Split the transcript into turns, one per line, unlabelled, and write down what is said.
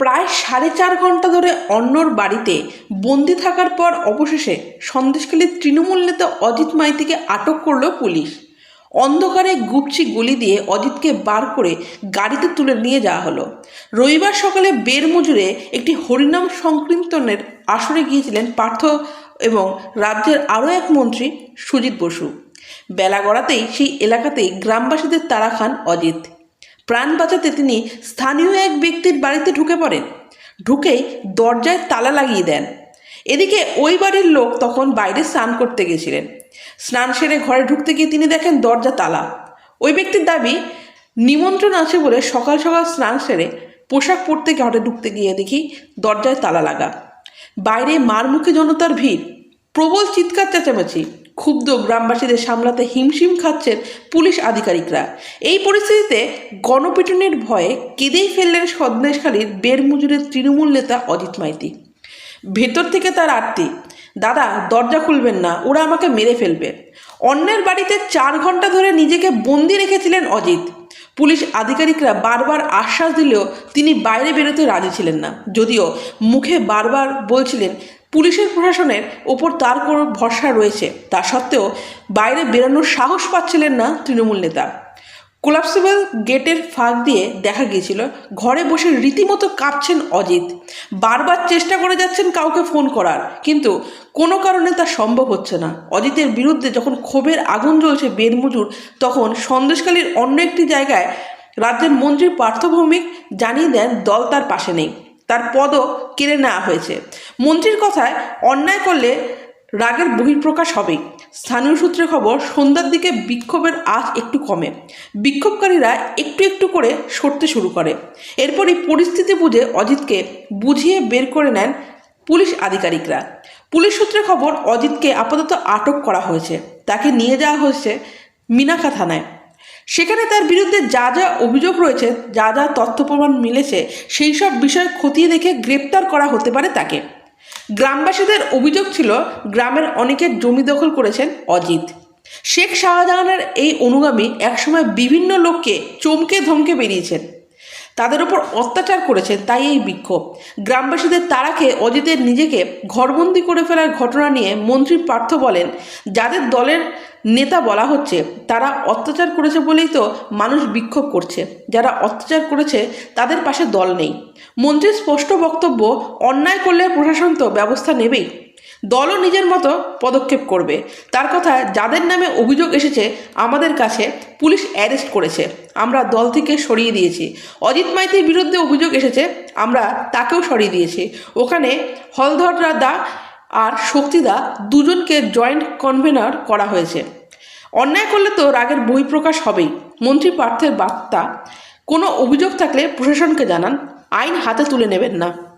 প্রায় সাড়ে চার ঘণ্টা ধরে অন্যর বাড়িতে বন্দি থাকার পর অবশেষে সন্দেশখালীর তৃণমূল নেতা অজিত মাইতিকে আটক করল পুলিশ। অন্ধকারে গুপচি গুলি দিয়ে অজিতকে বার করে গাড়িতে তুলে নিয়ে যাওয়া হলো। রবিবার সকালে বের মজুরে একটি হরিনাম সংকীর্তনের আসরে গিয়েছিলেন পার্থ এবং রাজ্যের আরও এক মন্ত্রী সুজিত বসু। বেলা গড়াতেই সেই এলাকাতেই গ্রামবাসীদের তারা খান অজিত। প্রাণ বাঁচাতে তিনি স্থানীয় এক ব্যক্তির বাড়িতে ঢুকে পড়েন। ঢুকেই দরজায় তালা লাগিয়ে দেন। এদিকে ওই বাড়ির লোক তখন বাইরে স্নান করতে গেছিলেন। স্নান সেরে ঘরে ঢুকতে গিয়ে তিনি দেখেন দরজা তালা। ওই ব্যক্তির দাবি, নিমন্ত্রণ আছে বলে সকাল সকাল স্নান সেরে পোশাক পরতে ঘরে ঢুকতে গিয়ে দেখি দরজায় তালা লাগা। বাইরে মারমুখী জনতার ভিড়। প্রবল চিৎকার চেঁচামেচি। ক্ষুব্ধ গ্রামবাসীদের সামলাতে হিমশিম খাচ্ছেন পুলিশ আধিকারিকরা। এই পরিস্থিতিতে গণপিটুনির ভয়ে কেঁদেই ফেললেন সন্দেশখালীর বেরমজুরের তৃণমূল নেতা অজিত মাইতি। ভেতর থেকে তার আরতি দাদা, দরজা খুলবেন না, ওরা আমাকে মেরে ফেলবে। অন্যের বাড়িতে চার ঘণ্টা ধরে নিজেকে বন্দি রেখেছিলেন অজিত। পুলিশ আধিকারিকরা বারবার আশ্বাস দিলেও তিনি বাইরে বেরোতে রাজি ছিলেন না। যদিও মুখে বারবার বলছিলেন পুলিশের প্রশাসনের ওপর তার কোনো ভরসা রয়েছে। তা সত্ত্বেও বাইরে বেরোনোর সাহস পাচ্ছিলেন না তৃণমূল নেতা। কোলাপসিবল গেটের ফাঁক দিয়ে দেখা গিয়েছিল, ঘরে বসে রীতিমতো কাঁপছেন অজিত। বারবার চেষ্টা করে যাচ্ছেন কাউকে ফোন করার, কিন্তু কোনো কারণে তা সম্ভব হচ্ছে না। অজিতের বিরুদ্ধে যখন ক্ষোভের আগুন জ্বলছে বেদমজুর, তখন সন্দেশকালীর অন্য একটি জায়গায় রাজ্যের মন্ত্রী পার্থভৌমিক জানিয়ে দেন দল তার পাশে নেই। তার পদও কেড়ে নেওয়া হয়েছে। মন্ত্রীর কথায় অন্যায় করলে রাগের বহিঃপ্রকাশ হবেই স্থানীয় সূত্রে খবর, সন্ধ্যার দিকে বিক্ষোভের আজ একটু কমে। বিক্ষোভকারীরা একটু একটু করে সরতে শুরু করে। এরপরই পরিস্থিতি বুঝে অজিতকে বুঝিয়ে বের করে নেন পুলিশ আধিকারিকরা। পুলিশ সূত্রে খবর, অজিতকে আপাতত আটক করা হয়েছে। তাকে নিয়ে যাওয়া হয়েছে মিনাখা থানায়। সেখানে তার বিরুদ্ধে যা যা অভিযোগ রয়েছে, যা যা তথ্য প্রমাণ মিলেছে, সেই সব বিষয় খতিয়ে দেখে গ্রেপ্তার করা হতে পারে তাকে। গ্রামবাসীদের অভিযোগ ছিল, গ্রামের অনেকের জমি দখল করেছেন অজিত। শেখ শাহজাহানের এই অনুগামী একসময় বিভিন্ন লোককে চমকে ধমকে বেরিয়েছেন। তাদের উপর অত্যাচার করেছেন তাই এই বিক্ষোভ। গ্রামবাসীদের তারাকে অজিতের নিজেকে ঘরবন্দি করে ফেলার ঘটনা নিয়ে মন্ত্রী পার্থ বলেন, যাদের দলের নেতা বলা হচ্ছে, তারা অত্যাচার করেছে বলেই তো মানুষ বিক্ষোভ করছে। যারা অত্যাচার করেছে, তাদের পাশে দল নেই। মন্ত্রীর স্পষ্ট বক্তব্য, অন্যায় করলে প্রশাসন তো ব্যবস্থা নেবেই। দলও নিজের মতো পদক্ষেপ করবে। তার কথা, যাদের নামে অভিযোগ এসেছে, আমাদের কাছে পুলিশ অ্যারেস্ট করেছে। আমরা দল থেকে সরিয়ে দিয়েছি। অজিত মাইতির বিরুদ্ধে অভিযোগ এসেছে, আমরা তাকেও সরিয়ে দিয়েছি। ওখানে হলধররা দা আর শক্তিদা দুজনকে জয়েন্ট কনভেনার করা হয়েছে। অন্যায় করলে তো রাগের বহিঃপ্রকাশ হবেই। মন্ত্রী পার্থের বার্তা। কোনো অভিযোগ থাকলে প্রশাসনকে জানান। আইন হাতে তুলে নেবেন না।